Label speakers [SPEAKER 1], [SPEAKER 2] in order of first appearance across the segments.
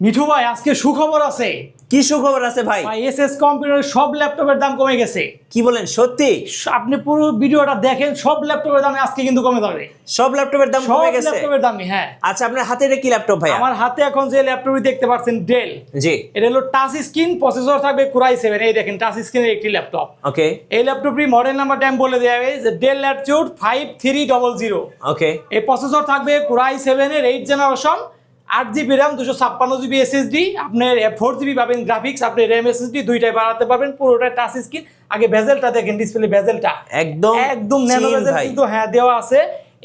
[SPEAKER 1] মিঠু ভাই আজকে সুখবর আছে।
[SPEAKER 2] কি সুখবর আছে ভাই?
[SPEAKER 1] ভাই এসএস কম্পিউটারের সব ল্যাপটপের দাম কমে গেছে।
[SPEAKER 2] কি বলেন সত্যি?
[SPEAKER 1] আপনি পুরো ভিডিওটা দেখেন সব ল্যাপটপের দাম আজকে কিন্তু কমে যাবে।
[SPEAKER 2] সব ল্যাপটপের দাম কমে গেছে?
[SPEAKER 1] সব ল্যাপটপের দামই হ্যাঁ।
[SPEAKER 2] আচ্ছা আপনার হাতে এটা কি ল্যাপটপ ভাই
[SPEAKER 1] আমার হাতে এখন যে ল্যাপটপটি দেখতে পাচ্ছেন ডেল
[SPEAKER 2] জি।
[SPEAKER 1] এটা হলো টাচ স্ক্রিন প্রসেসর থাকবে কুরাই সেভেন এই দেখেন টাচ স্ক্রিনের একটি ল্যাপটপ
[SPEAKER 2] ওকে
[SPEAKER 1] এই ল্যাপটপটি মডেল নাম্বারটা আমি বলে দেওয়া হবে যে ডেল ডবল জিরো
[SPEAKER 2] ওকে
[SPEAKER 1] এই প্রসেসর থাকবে কুরাই সেভেনের এইট জেনারেশন আট জিবি র্যাম দুশো ছাপ্পান্ন জিবি এসএসডি আপনার ফোর জিবি পাবেন গ্রাফিক্স আপনি র্যাম এসএসডি দুইটাই বাড়াতে পারবেন পুরোটা টাচ স্ক্রিন আগে ভেজেলটা দেখেন ডিসপ্লে ভেজেলটা
[SPEAKER 2] একদম
[SPEAKER 1] একদম ন্যানো ভেজেল কিন্তু হ্যাঁ দেওয়া আছে।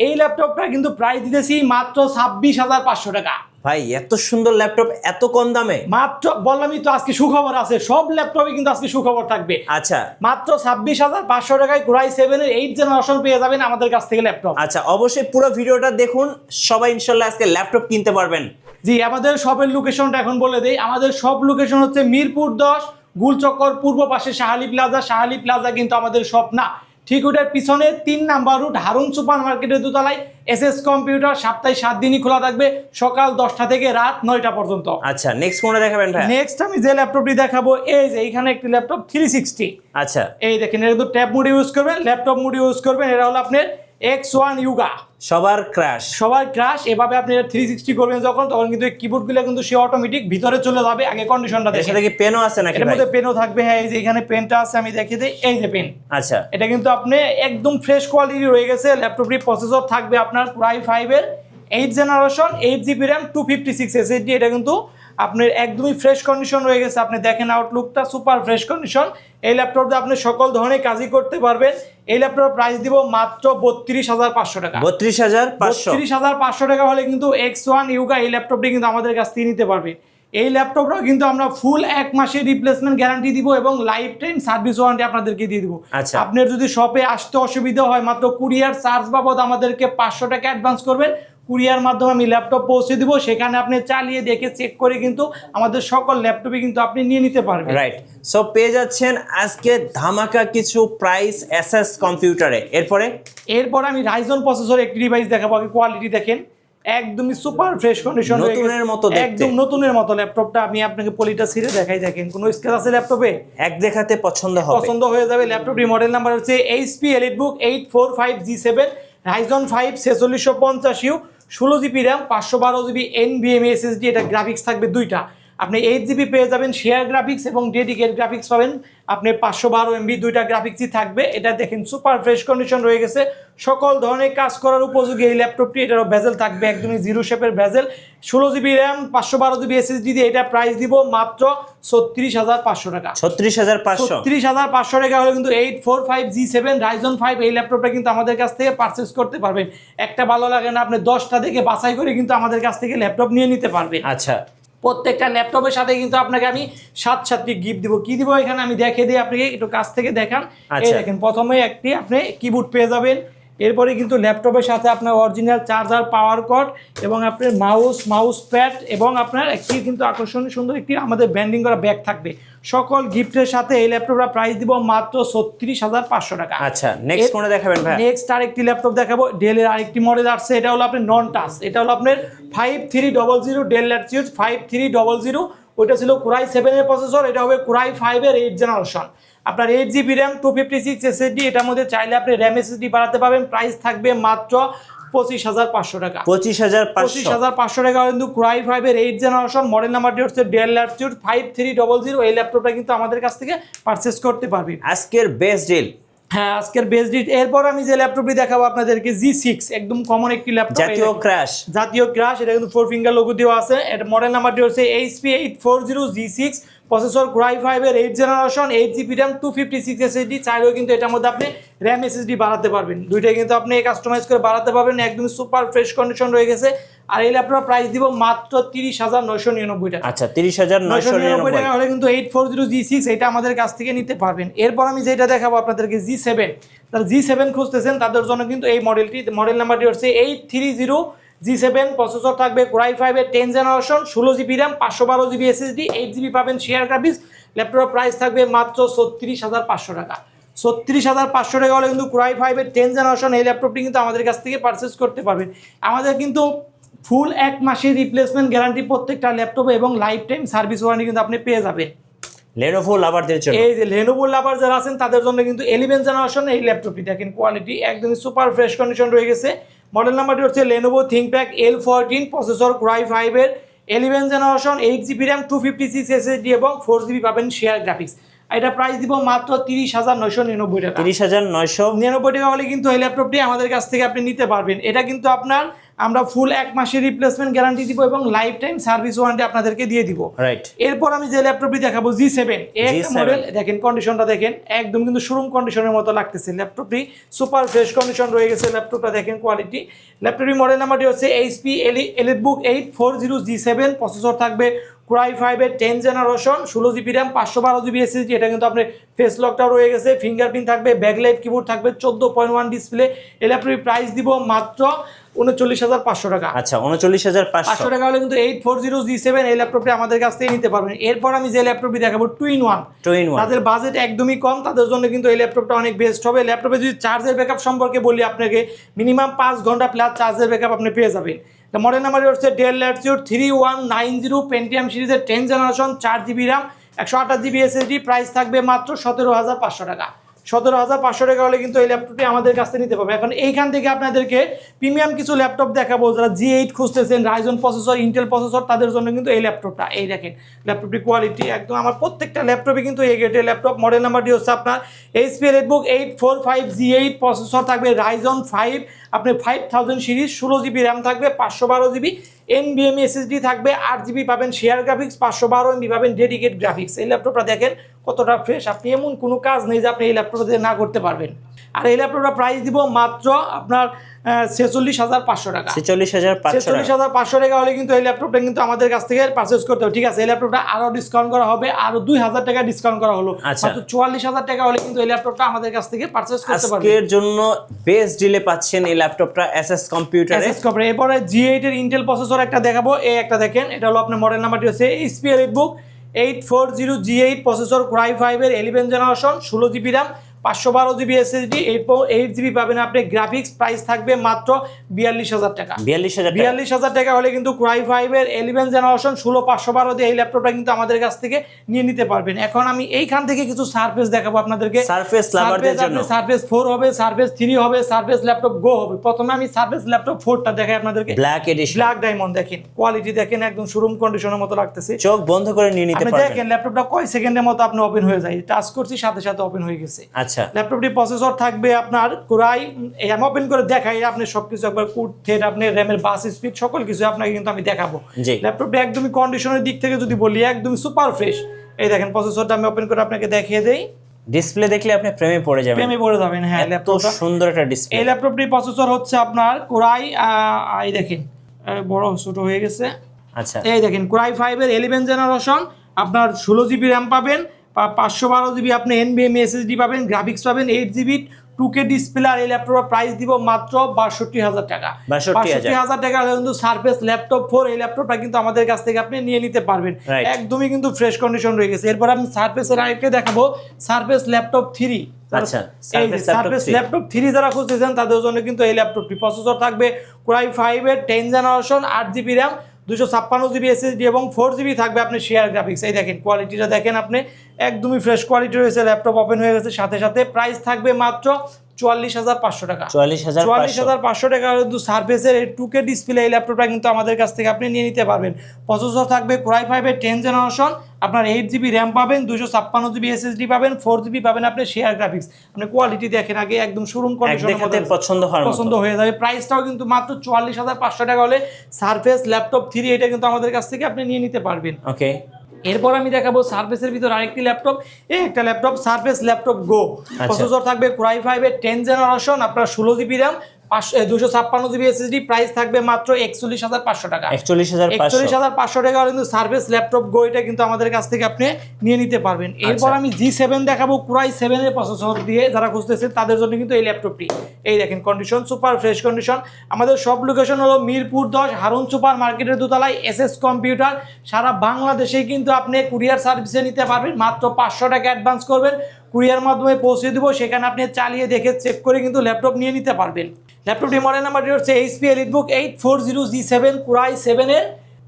[SPEAKER 1] এই ল্যাপটপটা কিন্তু প্রায় দিতেছি মাত্র ছাব্বিশ হাজার পাঁচশো টাকা।
[SPEAKER 2] ভাই এত সুন্দর ল্যাপটপ এত কম দামে?
[SPEAKER 1] মাত্র বললামই তো আজকে সুখবর আছে সব ল্যাপটপে কিন্তু আজকে সুখবর থাকবে।
[SPEAKER 2] আচ্ছা।
[SPEAKER 1] মাত্র ছাব্বিশ হাজার পাঁচশো টাকায় কুরাই সেভেনের এইট জেনারেশন পেয়ে যাবেন আমাদের কাছ থেকে ল্যাপটপ
[SPEAKER 2] আচ্ছা অবশ্যই পুরো ভিডিওটা দেখুন সবাই ইনশাল্লাহ আজকে ল্যাপটপ কিনতে পারবেন।
[SPEAKER 1] জি আমাদের শপের লোকেশনটা এখন বলে দেই। আমাদের সব লোকেশন হচ্ছে মিরপুর দশ গুলচক্কর পূর্ব পাশে শাহালি প্লাজা শাহালি প্লাজা কিন্তু আমাদের শপ না। ঠিক ওটার পিছনে তিন নাম্বার রুট হারুন সুপার মার্কেটের দোতলায় এস এস কম্পিউটার সপ্তাহে সাত দিনই খোলা থাকবে সকাল দশটা থেকে রাত নয়টা পর্যন্ত।
[SPEAKER 2] আচ্ছা নেক্সট কোনটা দেখাবেন ভাই
[SPEAKER 1] নেক্সট আমি যে ল্যাপটপটি দেখাবো এই যে এইখানে একটি ল্যাপটপ থ্রি সিক্সটি
[SPEAKER 2] আচ্ছা।
[SPEAKER 1] এই দেখেন এটা কিন্তু ট্যাব মুড ইউজ করবেন ল্যাপটপ মুড ইউজ করবেন এটা হলো আপনার এক্স ওয়ান ইউগা
[SPEAKER 2] সবার ক্র্যাশ
[SPEAKER 1] সবার ক্রাশ এভাবে আপনি থ্রি সিক্সটি করবেন যখন তখন কিন্তু কিবোর্ডগুলো কিন্তু সে অটোমেটিক ভিতরে চলে যাবে আগে কন্ডিশনটা দেখে
[SPEAKER 2] সাথে কি পেনও আছে নাকি
[SPEAKER 1] এর মধ্যে পেনও থাকবে হ্যাঁ এই যে এখানে পেনটা আছে আমি দেখিয়ে দিই এই যে পেন
[SPEAKER 2] আচ্ছা।
[SPEAKER 1] এটা কিন্তু আপনি একদম ফ্রেশ কোয়ালিটি রয়ে গেছে ল্যাপটপটি প্রসেসর থাকবে আপনার প্রাই ফাইভের eight generation eight GB RAM two fifty six SSD এটা কিন্তু আপনার একদমই ফ্রেশ কন্ডিশন রয়ে গেছে। আপনি দেখেন আউটলুকটা সুপার ফ্রেশ কন্ডিশন এই ল্যাপটপটা আপনি সকল ধরনের কাজই করতে পারবেন। এই ল্যাপটপ প্রাইস দিব মাত্র বত্রিশ হাজার পাঁচশো টাকা।
[SPEAKER 2] বত্রিশ হাজার
[SPEAKER 1] বত্রিশ হাজার পাঁচশো টাকা হলে কিন্তু এক্স ওয়ান ইউগা এই ল্যাপটপটি কিন্তু আমাদের কাছ থেকে নিতে পারবে। এই ল্যাপটপটাও কিন্তু আমরা ফুল এক মাসের রিপ্লেসমেন্ট গ্যারান্টি দিব এবং লাইফ টাইম সার্ভিস ওয়ারেন্টি আপনাদেরকে দিয়ে দিব।
[SPEAKER 2] আচ্ছা।
[SPEAKER 1] আপনার যদি শপে আসতে অসুবিধা হয় মাত্র কুরিয়ার চার্জ বাবদ আমাদেরকে পাঁচশো টাকা অ্যাডভান্স করবেন। কুরিয়ার মাধ্যমে আমি ল্যাপটপ পৌঁছে দিব সেখানে আপনি চালিয়ে দেখে চেক করে কিন্তু আমাদের সকল ল্যাপটপে কিন্তু আপনি নিয়ে নিতে পারবেন।
[SPEAKER 2] রাইট সো পেয়ে যাচ্ছেন আজকে ধামাকা কিছু প্রাইস এসএস কম্পিউটারে এরপরে?
[SPEAKER 1] এরপর আমি রাইজন প্রসেসর একটি ডিভাইস দেখাবো আগে কোয়ালিটি দেখেন। একদমই সুপার ফ্রেশ কন্ডিশন
[SPEAKER 2] নতুনের মতো
[SPEAKER 1] একদম নতুনের মতো ল্যাপটপটা আমি আপনাকে পলিটা ছিঁড়ে দেখাই দেখেন। কোনো স্কেচ আছে ল্যাপটপে?
[SPEAKER 2] এক দেখাতে পছন্দ হবে।
[SPEAKER 1] পছন্দ হয়ে যাবে ল্যাপটপটি। মডেল নাম্বার হচ্ছে HP EliteBook eight four five G seven Ryzen five ছেচল্লিশশো পঞ্চাশ ইউ ষোলো জিবি র্যাম পাঁচশো বারো জিবি এন বিএম এসএসডি এটা গ্রাফিক্স থাকবে দুইটা। আপনি এইট জিবি পেয়ে যাবেন শেয়ার গ্রাফিক্স এবং ডেডিকেট গ্রাফিক্স পাবেন। আপনি পাঁচশো বারো এমবি দুইটা গ্রাফিক্সই থাকবে। এটা দেখেন সুপার ফ্রেশ কন্ডিশন রয়ে গেছে। সকল ধরনের কাজ করার উপযোগী এই ল্যাপটপটি এটারও ভেজেল থাকবে একদমই জিরো শেপের ভেজেল ষোলো জিবি র্যাম পাঁচশো বারো জিবি এসএসডি দিয়ে এটা প্রাইস দিব মাত্র ছত্রিশ হাজার পাঁচশো টাকা।
[SPEAKER 2] ছত্রিশ হাজার পাঁচশো।
[SPEAKER 1] ছত্রিশ হাজার পাঁচশো টাকা হলে কিন্তু eight four five G seven Ryzen five এই ল্যাপটপটা কিন্তু আমাদের কাছ থেকে পারচেস করতে পারবেন। একটা ভালো লাগে না আপনি দশটা থেকে বাছাই করে কিন্তু আমাদের কাছ থেকে ল্যাপটপ নিয়ে নিতে পারবেন।
[SPEAKER 2] আচ্ছা।
[SPEAKER 1] প্রত্যেকটা ল্যাপটপের সাথে কিন্তু আপনাকে আমি সাত সাতটি গিফট দিব। কি দিব এখানে? আমি দেখে দিই আপনাকে একটু কাছ থেকে দেখান। এই
[SPEAKER 2] আচ্ছা।
[SPEAKER 1] দেখেন প্রথমে একটি আপনি কিবোর্ড পেয়ে যাবেন। এরপরে কিন্তু ল্যাপটপের সাথে আপনার অরিজিনাল চার্জার পাওয়ার কট এবং আপনার মাউস মাউস প্যাড এবং আপনার একটি কিন্তু আকর্ষণীয় সুন্দর একটি আমাদের ব্যান্ডিং করা ব্যাগ থাকবে। সকল গিফটের সাথে এই ল্যাপটপটা প্রাইস দিব মাত্র ছত্রিশ হাজার পাঁচশো টাকা।
[SPEAKER 2] আচ্ছা নেক্সট কোনটা দেখাবেন ভাই।
[SPEAKER 1] নেক্সট আরেকটি ল্যাপটপ দেখাবো ডেলের আরেকটি মডেল আসছে এটা হলো আপনার নন টাচ এটা হলো আপনার five three double zero Dell Latitude five three double zero ওইটা ছিল কুরাই সেভেনের প্রসেসর এটা হবে কুরাই ফাইভের এইট জেনারেশন আপনার eight GB RAM two fifty six SSD এটার মধ্যে চাইলে আপনি র্যাম এসএসডি বাড়াতে পারবেন প্রাইস থাকবে মাত্র পঁচিশ হাজার পাঁচশো টাকা।
[SPEAKER 2] পঁচিশ হাজার
[SPEAKER 1] পঁচিশ। হাজার পাঁচশো টাকা কিন্তু ক্রাই ফাইভের এইট জেনারেশন মডেল নাম্বারটি হচ্ছে Dell Latitude five three double zero এই ল্যাপটপটা কিন্তু আমাদের কাছ থেকে পারচেস করতে পারবেন
[SPEAKER 2] আজকের বেস্ট ডিল
[SPEAKER 1] হ্যাঁ আজকের বেস্ট ডিট এরপর আমি যে ল্যাপটপটি দেখাবো আপনাদেরকে জি সিক্স একদম কমন একটি ল্যাপটপ
[SPEAKER 2] জাতীয় ক্র্যাশ
[SPEAKER 1] জাতীয় ক্রাশ এটা কিন্তু ফোর ফিঙ্গার লোগো দেওয়া আছে। এটা মডেল নাম্বারটি হচ্ছে HP eight four zero G six processor core i ফাইভের eight generation eight GB RAM two fifty six SSD চাইলেও কিন্তু এটার মধ্যে আপনি র্যাম এসএসডি বাড়াতে পারবেন। দুইটাই কিন্তু আপনি কাস্টমাইজ করে বাড়াতে পারবেন একদম সুপার ফ্রেশ কন্ডিশন রয়ে গেছে। আর এই ল্যাপটপ প্রাইস দিব মাত্র তিরিশ হাজার নয়শো নিরানব্বই টাকা।
[SPEAKER 2] আচ্ছা তিরিশ হাজার
[SPEAKER 1] নয়শো নিরানব্বই। টাকা হলে কিন্তু eight four zero G six এটা আমাদের কাছ থেকে নিতে পারবেন। এরপর আমি যেটা দেখাবো আপনাদেরকে জি সেভেন তারা জি সেভেন খুঁজতেছেন তাদের জন্য কিন্তু এই মডেলটি মডেল নাম্বারটি হচ্ছে eight three zero G seven processor থাকবে কোরাই ফাইভের টেন জেনারেশন ষোলো জিবি র্যাম পাঁচশো বারো জিবি এসএসডি এইট জিবি পাবেন শেয়ার গ্রাফিক্স ল্যাপটপের প্রাইস থাকবে মাত্র ছত্রিশ হাজার পাঁচশো টাকা। ছত্রিশ হাজার পাঁচশো টাকা হলে কিন্তু ক্রাই ফাইভের টেন জেনারেশন এই ল্যাপটপটি কিন্তু আমাদের কাছ থেকে পারচেস করতে পারবেন। আমাদের কিন্তু ফুল এক মাসের রিপ্লেসমেন্ট গ্যারান্টি প্রত্যেকটা ল্যাপটপে এবং লাইফ টাইম সার্ভিস ওয়ারেন্টি কিন্তু আপনি পেয়ে যাবেন।
[SPEAKER 2] লেনোভো লাভারদের জন্য।
[SPEAKER 1] এই যে লেনোভো লাভার যারা আছেন তাদের জন্য কিন্তু এলিভেন জেনারেশন এই ল্যাপটপটি দেখেন কোয়ালিটি একদমই সুপার ফ্রেশ কন্ডিশন রয়ে গেছে। মডেল নাম্বারটি হচ্ছে Lenovo ThinkPad L fourteen processor core i ফাইভের eleven generation eight GB RAM two fifty six SSD এবং ফোর জিবি পাবেন শেয়ার গ্রাফিক্স এটা প্রাইস দিব মাত্র তিরিশ হাজার নয়শো নিরানব্বই টাকা।
[SPEAKER 2] তিরিশ হাজার নয়শো।
[SPEAKER 1] নিরানব্বই টাকা হলে কিন্তু এই ল্যাপটপটি আমাদের কাছ থেকে আপনি নিতে পারবেন। এটা কিন্তু আপনার আমরা ফুল এক মাসের রিপ্লেসমেন্ট গ্যারান্টি দিব এবং লাইফ টাইম সার্ভিস ওয়ারেন্টি আপনাদেরকে দিয়ে দিব।
[SPEAKER 2] রাইট
[SPEAKER 1] এরপর আমি যে ল্যাপটপটি দেখাবো জি সেভেন একটা মডেল দেখেন কন্ডিশনটা দেখেন একদম কিন্তু শোরুম কন্ডিশনের মতো লাগতেছে। ল্যাপটপটি সুপার ফ্রেশ কন্ডিশন রয়ে গেছে ল্যাপটপটা দেখেন কোয়ালিটি ল্যাপটপটি মডেল নাম্বারটি হচ্ছে HP EliteBook eight four zero G seven processor থাকবে ক্রাই ফাইভের টেন জেনারেশন ষোলো জিবি র্যাম পাঁচশো বারো জিবি এসএসডি এটা কিন্তু আপনার ফেস লকটাও রয়ে গেছে। ফিঙ্গারপ্রিন্ট থাকবে ব্যাকলাইট কিবোর্ড থাকবে চোদ্দ পয়েন্ট ওয়ান ডিসপ্লে এই ল্যাপটপটির প্রাইস দিব মাত্র উনচল্লিশ হাজার পাঁচশো টাকা।
[SPEAKER 2] আচ্ছা উনচল্লিশ হাজার পাঁচশো।
[SPEAKER 1] টাকা হলে কিন্তু eight four zero G seven এই ল্যাপটপটি আমাদের কাছ থেকে নিতে পারবেন। এরপর আমি যে ল্যাপটপটি দেখাবো two in one.
[SPEAKER 2] Two in one.
[SPEAKER 1] তাদের বাজেট একদমই কম তাদের জন্য কিন্তু এই ল্যাপটপটা অনেক বেস্ট হবে। ল্যাপটপে যদি চার্জের ব্যাকআপ সম্পর্কে বলি আপনাকে মিনিমাম পাঁচ ঘণ্টা প্লাস চার্জের ব্যাকআপ আপনি পেয়ে যাবেন। মডেল নাম্বার হচ্ছে Dell Latitude three one nine zero Pentium সিরিজের টেন জেনারেশন চার জিবি র্যাম একশো আঠাশ জিবি এসএসডি প্রাইস থাকবে মাত্র সতেরো হাজার পাঁচশো টাকা। সতেরো হাজার পাঁচশো টাকা হলে কিন্তু এই ল্যাপটপটি আমাদের কাছ থেকে নিতে পারবে। এখন এইখান থেকে আপনাদেরকে প্রিমিয়াম কিছু ল্যাপটপ দেখাবো, যারা জি এইট খুঁজতেছেন রাইজন প্রসেসর ইন্টেল প্রসেসর তাদের জন্য কিন্তু এই ল্যাপটপটা এই দেখেন ল্যাপটপটি কোয়ালিটি একদম আমার প্রত্যেকটা ল্যাপটপে কিন্তু এই গেটের ল্যাপটপ মডেল নাম্বারটি হচ্ছে আপনার HP redbook eight four five G eight processor থাকবে রাইজন ফাইভ আপনি ফাইভ থাউজেন্ড সিরিজ ষোলো জিবি র্যাম থাকবে, পাঁচশো বারো জিবি এনবিএম এসএসডি থাকবে, আট জিবি পাবেন শেয়ার গ্রাফিক্স পাঁচশো বারো এমবি পাবেন ডেডিকেট গ্রাফিক্স এই ল্যাপটপটা দেখেন কতটা ফ্রেশ আপনি এমন কোনো কাজ নেই যে আপনি এই ল্যাপটপটা না করতে পারবেন। আর এই ল্যাপটপটা প্রাইস দিব মাত্র আপনার ছেচল্লিশ হাজার পাঁচশো টাকা।
[SPEAKER 2] ছেচল্লিশ হাজার
[SPEAKER 1] ছেচল্লিশ হাজার পাঁচশো টাকা হলে কিন্তু এই ল্যাপটপটা কিন্তু আমাদের কাছ থেকে পারচেস করতে হবে। ঠিক আছে এই ল্যাপটপটা আরও ডিসকাউন্ট করা হবে আরও দুই হাজার টাকা ডিসকাউন্ট করা হলো।
[SPEAKER 2] আচ্ছা।
[SPEAKER 1] মাত্র চুয়াল্লিশ হাজার টাকা হলে কিন্তু এই ল্যাপটপটা আমাদের কাছ থেকে পারচেস করতে পারবে
[SPEAKER 2] আজকের জন্য বেস্ট ডিলে পাচ্ছেন এই ল্যাপটপটা এসএস কম্পিউটারে
[SPEAKER 1] এসএস কপরে এরপরে জি এইট এর ইন্টেল প্রসেসর একটা দেখাবো। এই একটা দেখেন এটা হলো আপনার মডেল নাম্বারটি হচ্ছে এইচপি এর book eight four zero G eight processor core i ফাইভের এলিভেন জেনারেশন ষোলো জিবি র্যাম পাঁচশো বারো GB SSD eight eight GB পাবেন আপনি। গ্রাফিক্স প্রাইস থাকবে মাত্র বিয়াল্লিশ হাজার টাকা।
[SPEAKER 2] বিয়াল্লিশ হাজার
[SPEAKER 1] বিয়াল্লিশ হাজার টাকা হলে কিন্তু ক্রাই ফাইভের এলিভেন জেনারেশন ষোলো পাঁচশো বারো দিয়ে এই ল্যাপটপটা কিন্তু আমাদের কাছ থেকে নিয়ে নিতে পারবেন। এখন আমি এইখান থেকে কিছু সার্ফেস দেখাবো আপনাদেরকে।
[SPEAKER 2] Loverদের জন্য।
[SPEAKER 1] সার্ফেস ফোর হবে সার্ফেস থ্রি হবে সার্ফেস ল্যাপটপ গো হবে। প্রথমে আমি সার্ফেস ল্যাপটপ ফোরটা দেখাই আপনাদেরকে।
[SPEAKER 2] ব্ল্যাক এডিশন
[SPEAKER 1] ব্ল্যাক ডায়মন্ড দেখেন। কোয়ালিটি দেখেন একদম শোরুম কন্ডিশনের মতো লাগতেছে।
[SPEAKER 2] চোখ বন্ধ করে নিয়ে নিতে পারবেন।
[SPEAKER 1] দেখেন ল্যাপটপটা কয় সেকেন্ডের মতো আপনি ওপেন হয়ে যায়। টাচ করছি সাথে সাথে ওপেন হয়ে গেছে।
[SPEAKER 2] আচ্ছা।
[SPEAKER 1] ল্যাপটপটি প্রসেসর থাকবে আপনার কোরাই এম ওপেন করে দেখাই আপনি সবকিছু একবার কুট থেট আপনি র্যামের বাস স্পিড সকল কিছু আপনাকে কিন্তু আমি দেখাবো। ল্যাপটপটি একদমই কন্ডিশনের দিক থেকে যদি বলি একদমই সুপার ফ্রেশ এই দেখেন প্রসেসরটা আমি ওপেন করে আপনাকে দেখিয়ে দেই।
[SPEAKER 2] ডিসপ্লে দেখলে আপনি প্রেমে পড়ে যাবেন।
[SPEAKER 1] প্রেমে পড়ে যাবেন হ্যাঁ ল্যাপটপটা।
[SPEAKER 2] সুন্দর একটা ডিসপ্লে
[SPEAKER 1] এই ল্যাপটপটির প্রসেসর হচ্ছে আপনার কোরাই এই দেখেন বড় ছোট হয়ে গেছে।
[SPEAKER 2] আচ্ছা।
[SPEAKER 1] এই দেখেন কোরাই ফাইভের এলিভেন জেনারেশন আপনার ষোলো জিবি র্যাম পাবেন পাঁচশো বারো জিবি আপনি এনবিএম এসএসডি পাবেন গ্রাফিক্স পাবেন eight GB two K display আর এই ল্যাপটপের প্রাইস দিব মাত্র বাষট্টি হাজার টাকা। বাষট্টি হাজার। টাকা কিন্তু সার্ফেস ল্যাপটপ ফোর এই ল্যাপটপটা কিন্তু আমাদের কাছ থেকে আপনি নিয়ে নিতে পারবেন। একদমই কিন্তু ফ্রেশ কন্ডিশন রয়ে গেছে। এরপর আমি সার্ফেসের আরেকটা দেখাবো। সার্ফেস ল্যাপটপ থ্রি
[SPEAKER 2] আচ্ছা,
[SPEAKER 1] সার্ফেস
[SPEAKER 2] 3
[SPEAKER 1] ল্যাপটপ থ্রি যারা খুঁজতেছেন তাদের জন্য কিন্তু এই ল্যাপটপটি প্রসেসর থাকবে। কোরাই ফাইভের টেন জেনারেশন আট জিবি র্যাম দুশো ছাপ্পান্ন জিবি এসএসডি এবং ফোর জিবি থাকবে আপনি শেয়ার গ্রাফিক্স এই দেখেন কোয়ালিটিটা দেখেন আপনি, একদমই ফ্রেশ কোয়ালিটি রয়েছে ল্যাপটপ ওপেন হয়ে গেছে, সাথে সাথে প্রাইস থাকবে মাত্র চুয়াল্লিশ হাজার পাঁচশো টাকা।
[SPEAKER 2] চুয়াল্লিশ হাজার
[SPEAKER 1] চুয়াল্লিশ হাজার পাঁচশো টাকা কিন্তু সার্ফেসের টু কে ডিসপ্লে এই ল্যাপটপটা কিন্তু আমাদের কাছ থেকে আপনি নিয়ে নিতে পারবেন। প্রসেসর থাকবে কোরাই ফাইভের টেন জেনারেশন আপনার এইট জিবি র্যাম পাবেন দুশো ছাপ্পান্ন জিবি এসএসডি পাবেন ফোর জিবি পাবেন আপনি শেয়ার গ্রাফিক্স আপনি কোয়ালিটি দেখেন আগে একদম শোরুম
[SPEAKER 2] এক
[SPEAKER 1] কন্ডিশনের
[SPEAKER 2] পছন্দ হওয়ার
[SPEAKER 1] পছন্দ হয়ে যাবে। প্রাইসটাও কিন্তু মাত্র চুয়াল্লিশ হাজার পাঁচশো টাকা হলে সার্ফেস ল্যাপটপ থ্রি এটা কিন্তু আমাদের কাছ থেকে আপনি নিয়ে নিতে পারবেন।
[SPEAKER 2] ওকে
[SPEAKER 1] এরপর আমি দেখাবো সার্ফেসের ভিতর আরেকটি ল্যাপটপ এই একটা ল্যাপটপ সার্ফেস ল্যাপটপ গো
[SPEAKER 2] আচ্ছা।
[SPEAKER 1] প্রসেসর থাকবে ক্রাই ফাইভের টেন জেনারেশন আপনার ষোলো জিবি র্যাম দুশো ছাপ্পান্ন জিবি এসএসডি প্রাইস থাকবে মাত্র একচল্লিশ হাজার পাঁচশো টাকা।
[SPEAKER 2] একচল্লিশ হাজার
[SPEAKER 1] একচল্লিশ হাজার পাঁচশো টাকা কিন্তু সার্ভিস ল্যাপটপ কিন্তু আমাদের কাছ থেকে আপনি নিয়ে নিতে পারবেন। এরপর
[SPEAKER 2] আচ্ছা।
[SPEAKER 1] আমি জি সেভেন দেখাবো কুরাই সেভেনের প্রসেসর দিয়ে যারা খুঁজতেছেন তাদের জন্য কিন্তু এই ল্যাপটপটি এই দেখেন কন্ডিশন সুপার ফ্রেশ কন্ডিশন আমাদের সব লোকেশন হলো মিরপুর দশ হারুন সুপার মার্কেটের দোতলায় এস এস কম্পিউটার সারা বাংলাদেশেই কিন্তু আপনি কুরিয়ার সার্ভিসে নিতে পারবেন। মাত্র পাঁচশো টাকা অ্যাডভান্স করবেন। কুরিয়ার মাধ্যমে পৌঁছে দেবো সেখানে আপনি চালিয়ে দেখে চেক করে কিন্তু ল্যাপটপ নিয়ে নিতে পারবেন। ল্যাপটপটি মডেল নাম্বারটি হচ্ছে HP EliteBook eight four zero G seven core i সেভেনের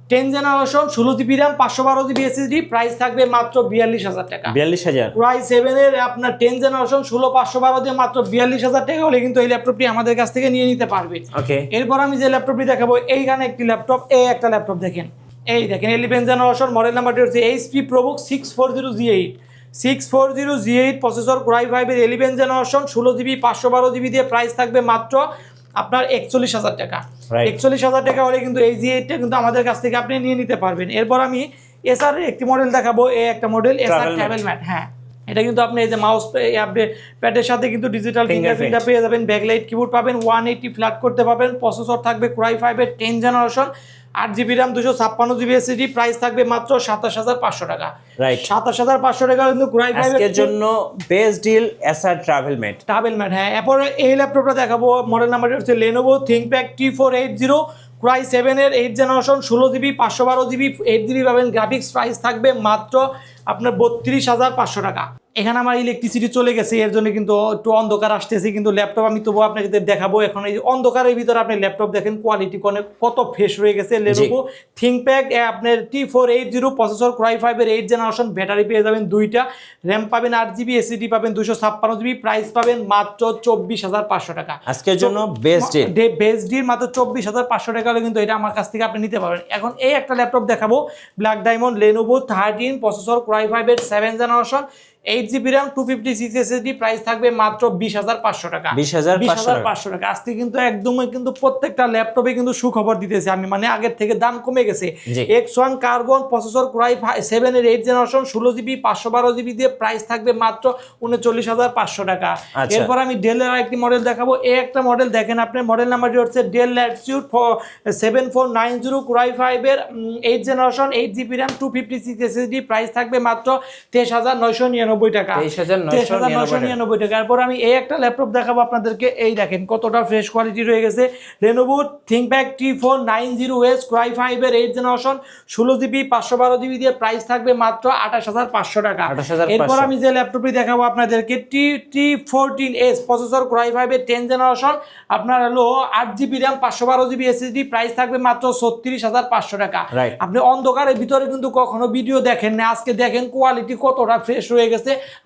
[SPEAKER 1] টেন জেনারেশন ষোলো জিবি র্যাম পাঁচশো বারো জিবি এসএসডি প্রাইস থাকবে মাত্র বিয়াল্লিশ হাজার টাকা।
[SPEAKER 2] বিয়াল্লিশ হাজার?
[SPEAKER 1] প্রাই সেভেনের আপনার টেন জেনারেশন ষোলো পাঁচশো বারো দিয়ে মাত্র বিয়াল্লিশ হাজার টাকা হলে কিন্তু এই ল্যাপটপটি আমাদের কাছ থেকে নিয়ে নিতে পারবে
[SPEAKER 2] ওকে।
[SPEAKER 1] এরপর আমি যে ল্যাপটপটি দেখাবো এইখানে একটি ল্যাপটপ এই একটা ল্যাপটপ দেখেন। এই দেখেন ইলেভেন জেনারেশন মডেল নাম্বারটি হচ্ছে HP ProBook six four zero G eight six four zero G eight processor core i ফাইভের ইলেভেন জেনারেশন ষোলো জিবি পাঁচশো বারো জিবি দিয়ে প্রাইস থাকবে মাত্র আপনার একচল্লিশ হাজার টাকা। একচল্লিশ হাজার টাকা হলে কিন্তু এই জি এইটটা কিন্তু আমাদের কাছ থেকে আপনি নিয়ে নিতে পারবেন। এরপর আমি এসআর একটি মডেল দেখাবো এ একটা মডেল এসআর
[SPEAKER 2] আর
[SPEAKER 1] ট্রাভেল ম্যাট হ্যাঁ। এটা কিন্তু আপনি এই যে মাউস আপনি প্যাডের সাথে কিন্তু ডিজিটাল। ফিঙ্গারপ্রিন্টটা পেয়ে যাবেন ব্যাকলাইট কিবোর্ড পাবেন ওয়ান এইটি ফ্ল্যাট করতে পাবেন প্রসেসর থাকবে ক্রাই ফাইভের টেন জেনারেশন আট জিবি র্যাম দুশো ছাপ্পান্ন জিবি এসএসডি প্রাইস থাকবে মাত্র সাতাশ হাজার পাঁচশো টাকা।
[SPEAKER 2] রাইট
[SPEAKER 1] সাতাশ হাজার পাঁচশো টাকা কিন্তু ক্রাই ফাইভের
[SPEAKER 2] জন্য best deal Acer travel mate
[SPEAKER 1] travel mate হ্যাঁ। এরপরে এই ল্যাপটপটা দেখাবো। মডেল নাম্বারটি হচ্ছে Lenovo ThinkPad T four eight zero core i সেভেনের এইট জেনারেশন ষোলো জিবি পাঁচশো বারো জিবি এইট জিবি পাবেন। গ্রাফিক্স প্রাইস থাকবে মাত্র আপনার বত্রিশ হাজার পাঁচশো টাকা। এখানে আমার ইলেকট্রিসিটি চলে গেছে এর জন্য কিন্তু একটু অন্ধকার আসতেছে কিন্তু ল্যাপটপ আমি তবু আপনাকে দেখাবো এখন এই অন্ধকারের ভিতরে আপনি ল্যাপটপ দেখেন কোয়ালিটি কোনে কত ফ্রেশ রয়ে গেছে লেনোভো থিঙ্কপ্যাড আপনার T four eight zero processor core i ফাইভের এইট জেনারেশন ব্যাটারি পেয়ে যাবেন দুইটা। র্যাম পাবেন আট জিবি এসিডি পাবেন দুশো ছাপ্পান্ন জিবি প্রাইস পাবেন মাত্র চব্বিশ হাজার পাঁচশো টাকা।
[SPEAKER 2] আজকের জন্য বেস্ট
[SPEAKER 1] ডে বেস্ট ডিল মাত্র চব্বিশ হাজার পাঁচশো টাকা হলে কিন্তু এটা আমার কাছ থেকে আপনি নিতে পারবেন। এখন এই একটা ল্যাপটপ দেখাবো black diamond Lenovo thirteen processor core i ফাইভের seven generation eight GB RAM two fifty six SSD price থাকবে মাত্র বিশ হাজার পাঁচশো টাকা।
[SPEAKER 2] 20,500
[SPEAKER 1] বিশ হাজার পাঁচশো টাকা। আজকে কিন্তু একদমই কিন্তু প্রত্যেকটা ল্যাপটপে কিন্তু সুখবর দিতেছে আমি মানে আগের থেকে দাম কমে গেছে। X one carbon processor core i seven এর এইট জেনারেশন ষোলো জিবি পাঁচশো বারো জিবি দিয়ে প্রাইস থাকবে মাত্র উনচল্লিশ হাজার পাঁচশো টাকা।
[SPEAKER 2] আচ্ছা।
[SPEAKER 1] এরপর আমি ডেলের আরেকটি মডেল দেখাবো। এই একটা মডেল দেখেন আপনার মডেল নাম্বারটি হচ্ছে Dell Latitude seven four nine zero core i ফাইভের eight generation eight GB RAM two fifty six SSD price থাকবে মাত্র তেইশ হাজার নয়শো নিরানব্বই টাকা।
[SPEAKER 2] 23,999
[SPEAKER 1] তেইশ হাজার নয়শো নিরানব্বই টাকা। এরপর আমি এই একটা ল্যাপটপ দেখাবো আপনাদেরকে। এই দেখেন কতটা ফ্রেশ কোয়ালিটি রয়ে গেছে T four nine zero S core i ফাইভের এইট জেনারেশন ষোলো জিবি পাঁচশো বারো জিবি দিয়ে প্রাইস থাকবে মাত্র আঠাশ হাজার পাঁচশো টাকা। এরপর আমি যে ল্যাপটপটি দেখাবো আপনাদেরকে T T fourteen S processor core i ফাইভের টেন জেনারেশন আপনার হলো আট জিবি র্যাম পাঁচশো বারো জিবি এসএসডি প্রাইস থাকবে মাত্র ছত্রিশ হাজার পাঁচশো টাকা। আপনি অন্ধকারের ভিতরে কিন্তু কখনো ভিডিও দেখেন না। আজকে দেখেন কোয়ালিটি কতটা ফ্রেশ রয়ে গেছে।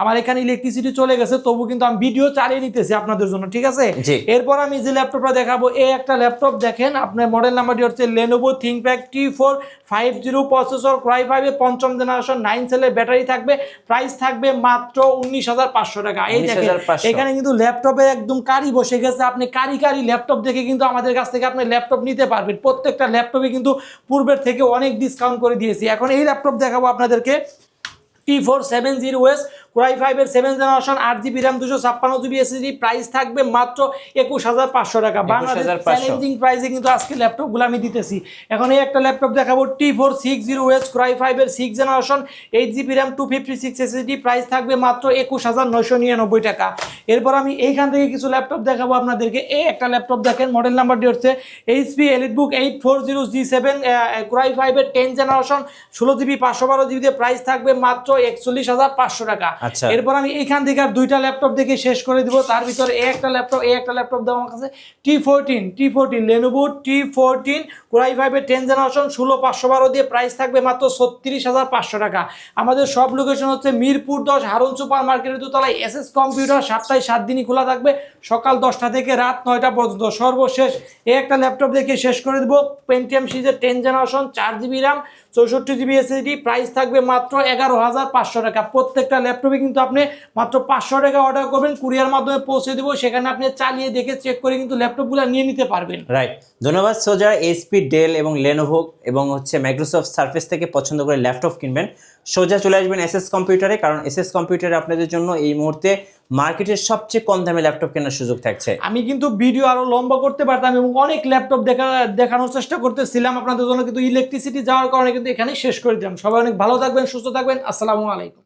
[SPEAKER 1] আমার এখানে ইলেকট্রিসিটি চলে গেছে তবু কিন্তু আমি ভিডিও চালিয়ে নিতেছি আপনাদের জন্য ঠিক আছে? এরপর আমি যে ল্যাপটপটা দেখাবো এই একটা ল্যাপটপ দেখেন আপনার মডেল নাম্বারটি হচ্ছে Lenovo ThinkPad T four five zero processor core i ফাইভের পঞ্চম জেনারেশন নাইন সেলের ব্যাটারি থাকবে প্রাইস থাকবে মাত্র উনিশ হাজার পাঁচশো টাকা। এই দেখেন এখানে কিন্তু ল্যাপটপে একদম কারি বসে গেছে আপনি কারি কারি ল্যাপটপ দেখে কিন্তু আমাদের কাছ থেকে আপনি ল্যাপটপ নিতে পারবেন। প্রত্যেকটা ল্যাপটপে কিন্তু পূর্বের থেকে অনেক ডিসকাউন্ট করে দিয়েছি। এখন এই ল্যাপটপ দেখাবো আপনাদেরকে T four seven zero S core i ফাইভের সেভেন জেনারেশন আট জিবি র্যাম দুশো ছাপ্পান্ন জিবি এসএসডি প্রাইস থাকবে মাত্র একুশ হাজার পাঁচশো টাকা। বাংলাদেশ
[SPEAKER 2] 21,500
[SPEAKER 1] চ্যালেঞ্জিং প্রাইসে কিন্তু আজকে ল্যাপটপগুলো আমি দিতেছি। এখন এই একটা ল্যাপটপ দেখাবো T four six zero S core i ফাইভের six generation eight GB RAM two fifty six SSD price থাকবে মাত্র একুশ হাজার নয়শো নিরানব্বই টাকা। এরপর আমি এইখান থেকে কিছু ল্যাপটপ দেখাবো আপনাদেরকে। এই একটা ল্যাপটপ দেখেন মডেল নাম্বারটি হচ্ছে HP EliteBook eight four zero G seven core i ফাইভের টেন জেনারেশন ষোলো জিবি পাঁচশো বারো জিবিতে প্রাইস থাকবে মাত্র একচল্লিশ হাজার পাঁচশো টাকা। এরপর আমি এইখান থেকে আর দুইটা ল্যাপটপ দেখে শেষ করে দিব। তার ভিতরে এই একটা ল্যাপটপ এই একটা ল্যাপটপ দেওয়া আমার কাছে T fourteen T fourteen Lenovo T fourteen core i ফাইভের টেন জেনারেশন ষোলো পাঁচশো বারো দিয়ে প্রাইস থাকবে মাত্র ছত্রিশ হাজার পাঁচশো টাকা। আমাদের সব লোকেশন হচ্ছে মিরপুর দশ, হারুন সুপার মার্কেটের দোতলায় এস এস কম্পিউটার সাতটায় সাত দিনই খোলা থাকবে, সকাল দশটা থেকে রাত নয়টা পর্যন্ত। সর্বশেষ এই একটা ল্যাপটপ দেখে শেষ করে দেবো। পেন্টিএম সিজের টেন জেনারেশন চার জিবি র্যাম চৌষট্টি জিবি এসএসডি প্রাইস থাকবে মাত্র এগারো হাজার পাঁচশো টাকা। প্রত্যেকটা ল্যাপটপে কিন্তু আপনি মাত্র পাঁচশো টাকা অর্ডার করবেন কুরিয়ার মাধ্যমে পৌঁছে দেবো। সেখানে আপনি চালিয়ে দেখে চেক করে কিন্তু ল্যাপটপগুলো নিয়ে নিতে পারবেন।
[SPEAKER 2] রাইট ধন্যবাদ, সোজা এইচপি ডেল এবং লেনোভো এবং হচ্ছে মাইক্রোসফট সার্ফেস থেকে পছন্দ করে ল্যাপটপ কিনবেন। সোজা চলে আসবেন এসএস কম্পিউটারে, কারণ এসএস কম্পিউটারে আপনাদের জন্য এই মুহূর্তে মার্কেটের সবচেয়ে কম দামে ল্যাপটপ কেনার সুযোগ থাকছে।
[SPEAKER 1] আমি কিন্তু ভিডিও আরও লম্বা করতে পারতাম এবং অনেক ল্যাপটপ দেখা, দেখানোর চেষ্টা করতেছিলাম আপনাদের জন্য, কিন্তু ইলেকট্রিসিটি যাওয়ার কারণে কিন্তু এখানে শেষ করে দিলাম। সবাই অনেক ভালো থাকবেন, সুস্থ থাকবেন, আসসালামু আলাইকুম।